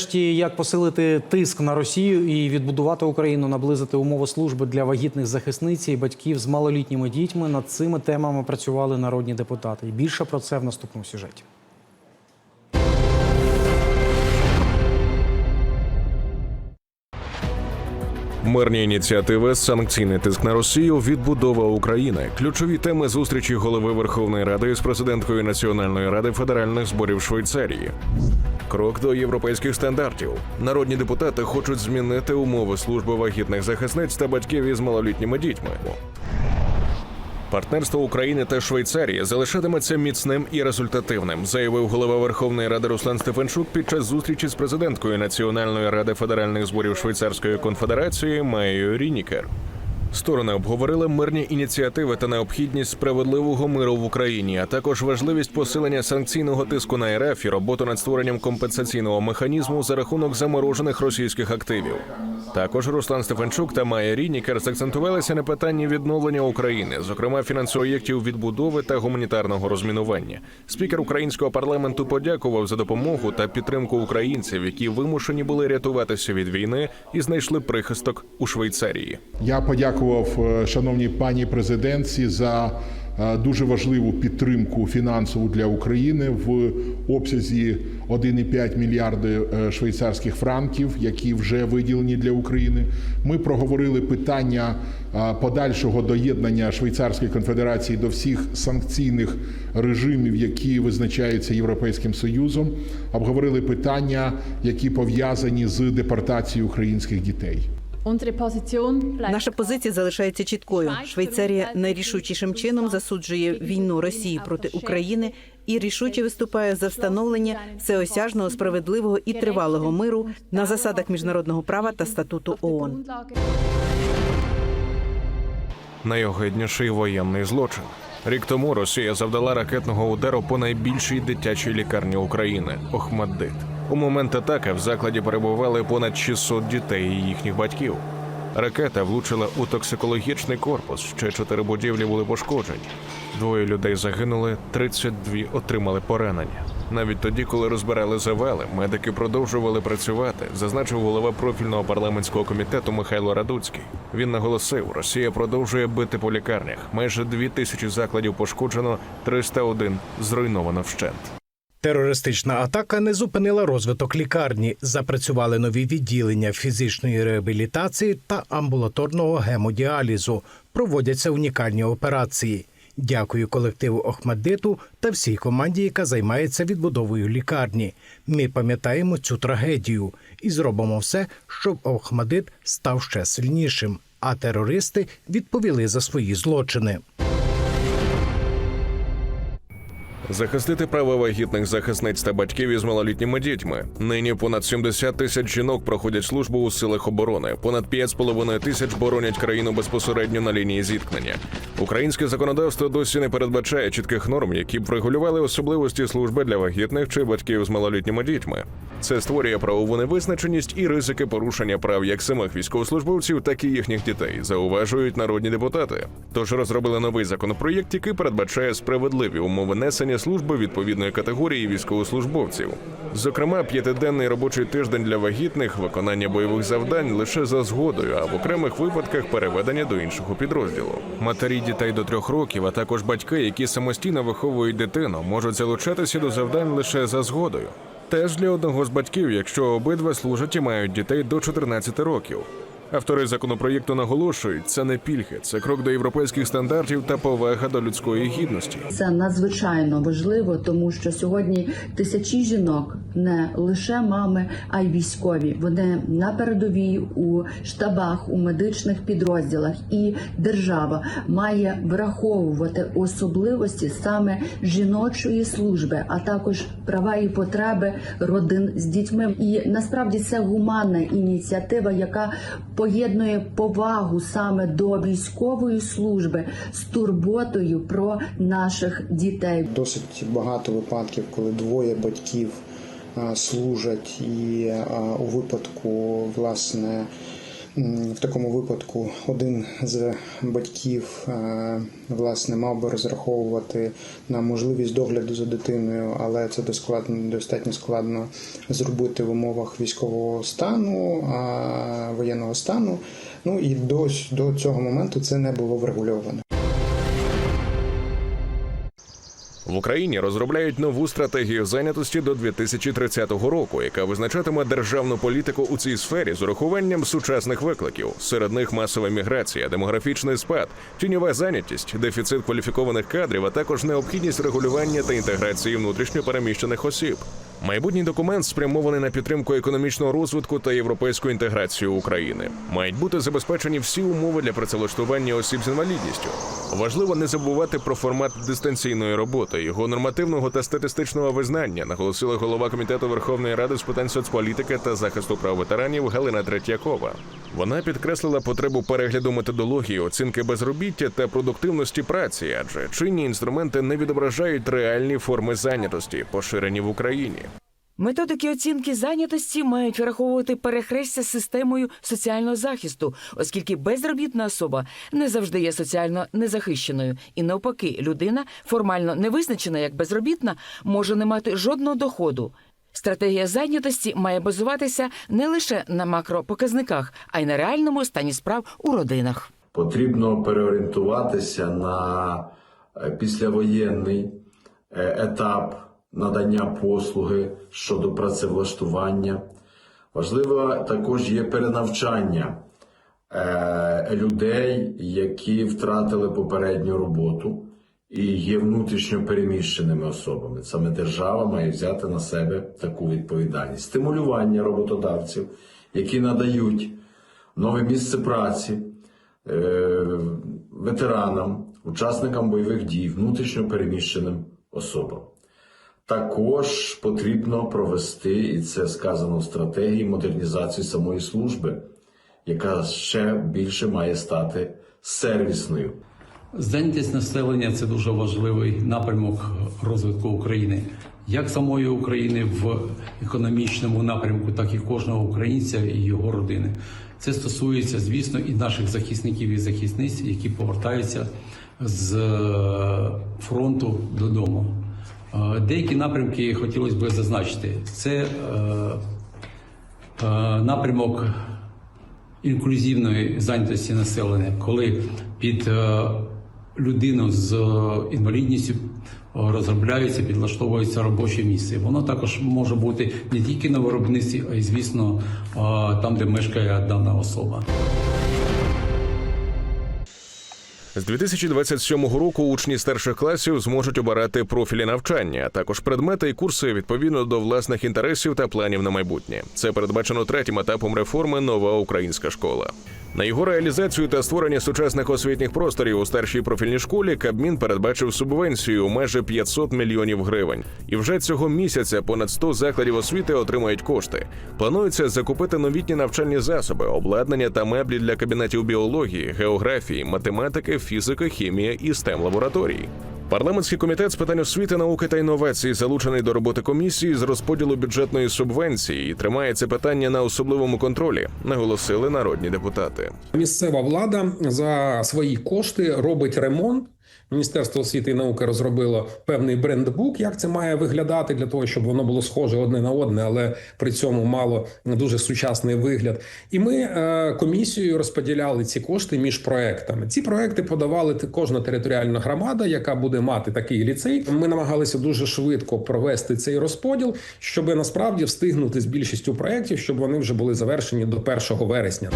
Нарешті, як посилити тиск на Росію і відбудувати Україну, наблизити умови служби для вагітних захисниць і батьків з малолітніми дітьми. Над цими темами працювали народні депутати. Більше про це в наступному сюжеті. Мирні ініціативи, санкційний тиск на Росію, відбудова України. Ключові теми зустрічі голови Верховної Ради з президенткою Національної ради федеральних зборів Швейцарії. Крок до європейських стандартів. Народні депутати хочуть змінити умови служби вагітних захисниць та батьків із малолітніми дітьми. Партнерство України та Швейцарії залишатиметься міцним і результативним, заявив голова Верховної Ради Руслан Стефанчук під час зустрічі з президенткою Національної ради федеральних зборів Швейцарської конфедерації Маєю Рінікер. Сторони обговорили мирні ініціативи та необхідність справедливого миру в Україні, а також важливість посилення санкційного тиску на РФ і роботу над створенням компенсаційного механізму за рахунок заморожених російських активів. Також Руслан Стефанчук та Майя Рінікер закцентувалися на питанні відновлення України, зокрема фінанспроєктів відбудови та гуманітарного розмінування. Спікер українського парламенту подякував за допомогу та підтримку українців, які вимушені були рятуватися від війни і знайшли прихисток у Швейцарії. Я подякував е, шановній пані президентці за е, дуже важливу підтримку фінансову для України в обсязі 1,5 мільярди е, швейцарських франків, які вже виділені для України. Ми проговорили питання подальшого доєднання Швейцарської конфедерації до всіх санкційних режимів, які визначаються Європейським Союзом. Обговорили питання, які пов'язані з депортацією українських дітей. Наша позиція залишається чіткою. Швейцарія найрішучішим чином засуджує війну Росії проти України і рішуче виступає за встановлення всеосяжного, справедливого і тривалого миру на засадах міжнародного права та статуту ООН. Найогидніший воєнний злочин. Рік тому Росія завдала ракетного удару по найбільшій дитячій лікарні України Охмаддит. У момент атаки в закладі перебували понад 600 дітей і їхніх батьків. Ракета влучила у токсикологічний корпус. Ще чотири будівлі були пошкоджені. Двоє людей загинули, 32 отримали поранення. Навіть тоді, коли розбирали завали, медики продовжували працювати, зазначив голова профільного парламентського комітету Михайло Радуцький. Він наголосив, Росія продовжує бити по лікарнях. Майже дві тисячі закладів пошкоджено, 301 зруйновано вщент. Терористична атака не зупинила розвиток лікарні. Запрацювали нові відділення фізичної реабілітації та амбулаторного гемодіалізу. Проводяться унікальні операції. Дякую колективу Охмаддиту та всій команді, яка займається відбудовою лікарні. Ми пам'ятаємо цю трагедію і зробимо все, щоб Охмадит став ще сильнішим. А терористи відповіли за свої злочини. Захистити права вагітних захисниць та батьків із малолітніми дітьми. Нині понад 70 тисяч жінок проходять службу у силах оборони. Понад 5,5 тисяч боронять країну безпосередньо на лінії зіткнення. Українське законодавство досі не передбачає чітких норм, які б регулювали особливості служби для вагітних чи батьків з малолітніми дітьми. Це створює правову невизначеність і ризики порушення прав як самих військовослужбовців, так і їхніх дітей, зауважують народні депутати. Тож розробили новий законопроєкт, який передбачає справедливі умови несення служби відповідної категорії військовослужбовців. Зокрема, п'ятиденний робочий тиждень для вагітних, виконання бойових завдань лише за згодою, а в окремих випадках переведення до іншого підрозділу. Матері дітей до трьох років, а також батьки, які самостійно виховують дитину, можуть залучатися до завдань лише за згодою. Теж для одного з батьків, якщо обидва служать і мають дітей до 14 років. Автори законопроєкту наголошують, це не пільги, це крок до європейських стандартів та повага до людської гідності. Це надзвичайно важливо, тому що сьогодні тисячі жінок не лише мами, а й військові. Вони на передовій у штабах, у медичних підрозділах, і держава має враховувати особливості саме жіночої служби, а також права і потреби родин з дітьми. І насправді це гуманна ініціатива, яка поєднує повагу саме до військової служби з турботою про наших дітей. Досить багато випадків, коли двоє батьків служать, і у випадку власне В такому випадку один з батьків е, власне мав би розраховувати на можливість догляду за дитиною, але це достатньо складно зробити в умовах військового стану, воєнного стану. Ну і до, до цього моменту це не було врегульовано. В Україні розробляють нову стратегію зайнятості до 2030 року, яка визначатиме державну політику у цій сфері з урахуванням сучасних викликів. Серед них масова міграція, демографічний спад, тіньова зайнятість, дефіцит кваліфікованих кадрів, а також необхідність регулювання та інтеграції внутрішньо переміщених осіб. Майбутній документ спрямований на підтримку економічного розвитку та європейську інтеграцію України. Мають бути забезпечені всі умови для працевлаштування осіб з інвалідністю. Важливо не забувати про формат дистанційної роботи, його нормативного та статистичного визнання, наголосила голова комітету Верховної Ради з питань соцполітики та захисту прав ветеранів Галина Третьякова. Вона підкреслила потребу перегляду методології оцінки безробіття та продуктивності праці, адже чинні інструменти не відображають реальні форми зайнятості, поширені в Україні. Методики оцінки зайнятості мають враховувати перехрестя з системою соціального захисту, оскільки безробітна особа не завжди є соціально незахищеною, і навпаки, людина, формально не визначена як безробітна, може не мати жодного доходу. Стратегія зайнятості має базуватися не лише на макропоказниках, а й на реальному стані справ у родинах. Потрібно переорієнтуватися на е, післявоєнний е, етап надання послуги щодо працевлаштування. Важливо також є перенавчання е, людей, які втратили попередню роботу і є внутрішньо переміщеними особами. Саме держава має взяти на себе таку відповідальність. Стимулювання роботодавців, які надають нове місце праці е, ветеранам, учасникам бойових дій, внутрішньо переміщеним особам. Також потрібно провести, і це сказано в стратегії, модернізацію самої служби, яка ще більше має стати сервісною. Зайнятість населення це дуже важливий напрямок розвитку України, як самої України в економічному напрямку, так і кожного українця і його родини. Це стосується, звісно, і наших захисників і захисниць, які повертаються з е, фронту додому. Е, Деякі напрямки хотілося б зазначити. Це е, е, напрямок інклюзивної зайнятості населення, коли під людину з інвалідністю розробляється, підлаштовується робоче місце. Воно також може бути не тільки на виробництві, а й звісно там, де мешкає дана особа. З 2027 року учні старших класів зможуть обирати профілі навчання, а також предмети і курси відповідно до власних інтересів та планів на майбутнє. Це передбачено третім етапом реформи Нова українська школа. На його реалізацію та створення сучасних освітніх просторів у старшій профільній школі Кабмін передбачив субвенцію майже 500 мільйонів гривень. І вже цього місяця понад 100 закладів освіти отримають кошти. Планується закупити новітні навчальні засоби, обладнання та меблі для кабінетів біології, географії, математики, фізики, хімія і stem лабораторій. Парламентський комітет з питань освіти, науки та інновацій залучений до роботи комісії з розподілу бюджетної субвенції і тримає це питання на особливому контролі, наголосили народні депутати. Місцева влада за свої кошти робить ремонт. Міністерство освіти і науки розробило певний брендбук, як це має виглядати для того, щоб воно було схоже одне на одне, але при цьому мало дуже сучасний вигляд. І ми е, комісією розподіляли ці кошти між проектами. Ці проекти подавали кожна територіальна громада, яка буде мати такий ліцей. Ми намагалися дуже швидко провести цей розподіл, щоб насправді встигнути з більшістю проєктів, щоб вони вже були завершені до 1 вересня.